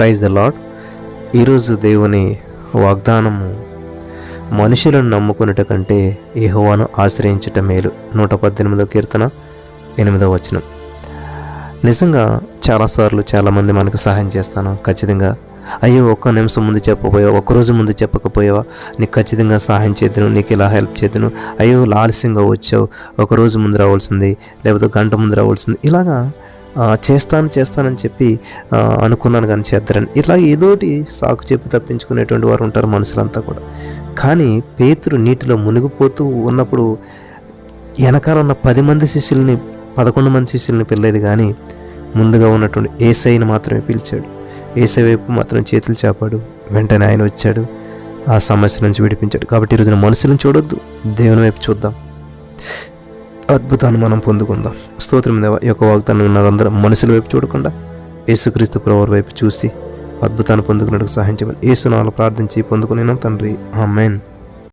Praise the lord ఈరోజు దేవుని వాగ్దానము మనుషులను నమ్ముకున్నట కంటే ఏహోవాను ఆశ్రయించుట మేలు. నూట పద్దెనిమిదో కీర్తన ఎనిమిదో వచనం. నిజంగా చాలాసార్లు చాలామంది మనకు సహాయం చేస్తాను. ఖచ్చితంగా. అయ్యో ఒక్క నిమిషం ముందు చెప్పబోయావా? ఒక్కరోజు ముందు చెప్పకపోయావా? నీకు ఖచ్చితంగా సహాయం చేద్దును నీకు ఇలా హెల్ప్ చేద్దును అయ్యో ఆలస్యంగా వచ్చావు. ఒకరోజు ముందు రావాల్సింది లేకపోతే గంట ముందు రావాల్సింది. ఇలాగా చేస్తాను చేస్తానని చెప్పి అనుకున్నాను కానీ చేద్దరని. ఇట్లా ఏదోటి సాకు చెప్పి తప్పించుకునేటువంటి వారు ఉంటారు మనుషులంతా కూడా. కానీ పేతురు నీటిలో మునిగిపోతూ ఉన్నప్పుడు వెనకాల ఉన్న పది మంది శిష్యుల్ని పదకొండు మంది శిష్యుల్ని పిల్లేదు కానీ ముందుగా ఉన్నటువంటి ఏసైని మాత్రమే పిలిచాడు. ఏసై వైపు మాత్రం చేతులు చాపాడు. వెంటనే ఆయన వచ్చాడు. ఆ సమస్య నుంచి విడిపించాడు. కాబట్టి ఈరోజున మనుషులను చూడొద్దు. దేవుని వైపు చూద్దాం. అద్భుతాన్ని మనం పొందుకుందాం. స్తోత్రం దేవ ఈ యొక్క వాగ్దానం ఉన్నారందరం మనుషుల వైపు చూడకుండా యేసుక్రీస్తు ప్రవర్ వైపు చూసి అద్భుతాన్ని పొందుకున్నట్టుకు సహాయం చేయమని ఏసునాలు ప్రార్థించి పొందుకునేనా తండ్రి. ఆమెన్.